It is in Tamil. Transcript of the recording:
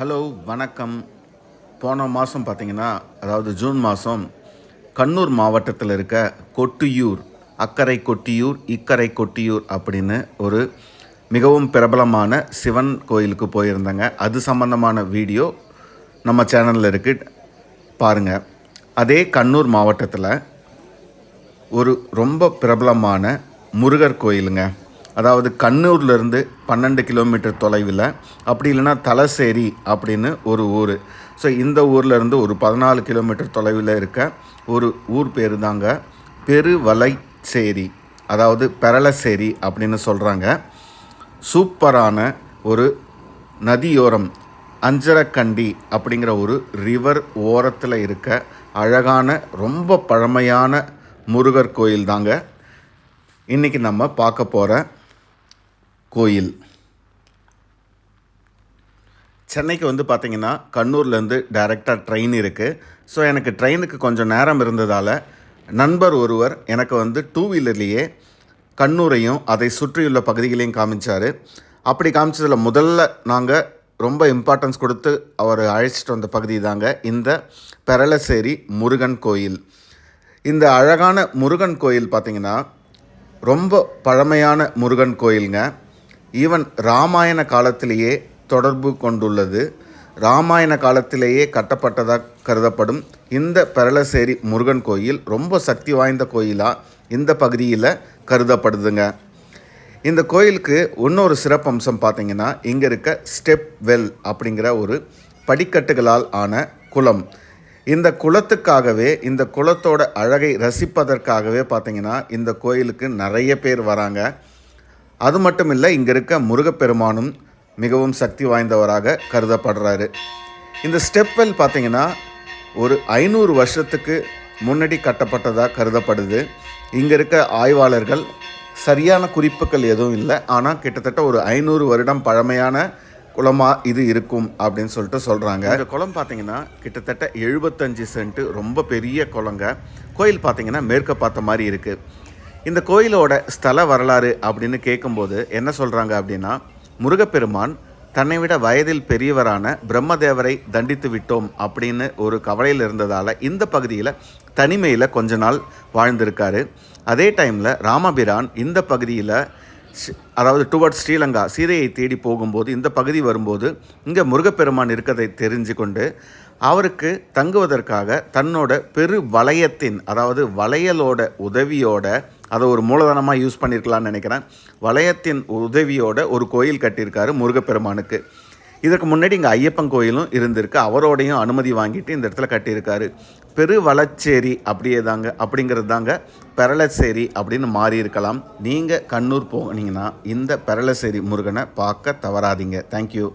ஹலோ வணக்கம். போன மாதம் பார்த்தீங்கன்னா அதாவது ஜூன் மாதம் கண்ணூர் மாவட்டத்தில் இருக்க கொட்டியூர் அக்கரை கொட்டியூர் இக்கரை கொட்டியூர் அப்படின்னு ஒரு மிகவும் பிரபலமான சிவன் கோயிலுக்கு போயிருந்தேங்க. அது சம்பந்தமான வீடியோ நம்ம சேனலில் இருக்கு. பாருங்கள் அதே கண்ணூர் மாவட்டத்தில் ஒரு ரொம்ப பிரபலமான முருகர் கோயிலுங்க. அதாவது கண்ணூர்லேருந்து பன்னெண்டு கிலோமீட்டர் தொலைவில் அப்படி இல்லைன்னா தலசேரி அப்படின்னு ஒரு ஊர். ஸோ இந்த ஊர்லேருந்து ஒரு பதினாலு கிலோமீட்டர் தொலைவில் இருக்க ஒரு ஊர் பேர் தாங்க பெருவலைச்சேரி. அதாவது பெரளசேரி அப்படின்னு சொல்கிறாங்க சூப்பரான ஒரு நதியோரம் அஞ்சரக்கண்டி அப்படிங்கிற ஒரு ரிவர் ஓரத்தில் இருக்க அழகான ரொம்ப பழமையான முருகர் கோயில் தாங்க. இன்றைக்கி நம்ம பார்க்க போகிற கோயில். சென்னைக்கு வந்து பார்த்திங்கன்னா கண்ணூர்லேருந்து டைரெக்டாக ட்ரெயின் இருக்குது ஸோ எனக்கு ட்ரெயினுக்கு கொஞ்சம் நேரம் இருந்ததால் நண்பர் ஒருவர் எனக்கு வந்து டூ வீலர்லேயே கண்ணூரையும் அதை சுற்றியுள்ள பகுதிகளையும் காமிச்சார். அப்படி காமிச்சதில் முதல்ல நாங்கள் ரொம்ப இம்பார்ட்டன்ஸ் கொடுத்து அவர் அழைச்சிட்டு வந்த பகுதி தாங்க இந்த பெரளசேரி முருகன் கோயில். இந்த அழகான முருகன் கோயில் பார்த்திங்கன்னா ரொம்ப பழமையான முருகன் கோயிலுங்க. ஈவன் ராமாயண காலத்திலேயே தொடர்பு கொண்டுள்ளது. ராமாயண காலத்திலேயே கட்டப்பட்டதாக கருதப்படும் இந்த பெரளசேரி முருகன் கோயில் ரொம்ப சக்தி வாய்ந்த கோயிலாக இந்த பகுதியில் கருதப்படுதுங்க. இந்த கோயிலுக்கு இன்னொரு சிறப்பம்சம் பார்த்தீங்கன்னா இங்கே இருக்க ஸ்டெப் வெல் அப்படிங்கிற ஒரு படிக்கட்டுகளால் ஆன குளம். இந்த குளத்துக்காகவே இந்த குளத்தோட அழகை ரசிப்பதற்காகவே பார்த்தீங்கன்னா இந்த கோயிலுக்கு நிறைய பேர் வராங்க. அது மட்டும் இல்லை இங்கே இருக்க முருகப்பெருமானும் மிகவும் சக்தி வாய்ந்தவராக கருதப்படுறாரு. இந்த ஸ்டெப் வெல் பார்த்தீங்கன்னா ஒரு ஐநூறு வருஷத்துக்கு முன்னாடி கட்டப்பட்டதாக கருதப்படுது. இங்கே இருக்க ஆய்வாளர்கள் சரியான குறிப்புகள் எதுவும் இல்லை. ஆனால் கிட்டத்தட்ட ஒரு ஐநூறு வருடம் பழமையான குளமாக இது இருக்கும் அப்படின்னு சொல்லிட்டு சொல்கிறாங்க இந்த குளம் பார்த்தீங்கன்னா கிட்டத்தட்ட எழுபத்தஞ்சு சென்ட்டு ரொம்ப பெரிய குளங்க. கோயில் பார்த்தீங்கன்னா மேற்க பார்த்த மாதிரி இருக்குது இந்த கோயிலோட ஸ்தல வரலாறு அப்படின்னு கேட்கும்போது என்ன சொல்கிறாங்க அப்படின்னா முருகப்பெருமான் தன்னை விட வயதில் பெரியவரான பிரம்மதேவரை தண்டித்து விட்டோம் அப்படின்னு ஒரு கவலையில் இருந்ததால் இந்த பகுதியில் தனிமையில் கொஞ்ச நாள் வாழ்ந்திருக்காரு. அதே டைமில் ராமபிரான் இந்த பகுதியில் ஸ்- அதாவது டுவர்ட்ஸ் ஸ்ரீலங்கா சீதையை தேடி போகும்போது இந்த பகுதி வரும்போது இங்கே முருகப்பெருமான் இருக்கதை தெரிஞ்சு கொண்டு அவருக்கு தங்குவதற்காக தன்னோட பெரு வளையத்தின் அதாவது வளையலோட உதவியோட அதை ஒரு மூலதனமாக யூஸ் பண்ணியிருக்கலாம்னு நினைக்கிறேன். வளையத்தின் உதவியோட ஒரு கோயில் கட்டியிருக்காரு முருகப்பெருமானுக்கு. இதற்கு முன்னாடி இங்கே ஐயப்பன் கோயிலும் இருந்திருக்கு. அவரோடையும் அனுமதி வாங்கிட்டு இந்த இடத்துல கட்டியிருக்காரு. பெருவளச்சேரி அப்படியே தாங்க அப்படிங்கிறது தாங்க பெரளச்சேரி அப்படின்னு மாறி இருக்கலாம் நீங்கள் கண்ணூர் போனீங்கன்னா இந்த பெரளச்சேரி முருகனை பார்க்க தவறாதீங்க. தேங்க்யூ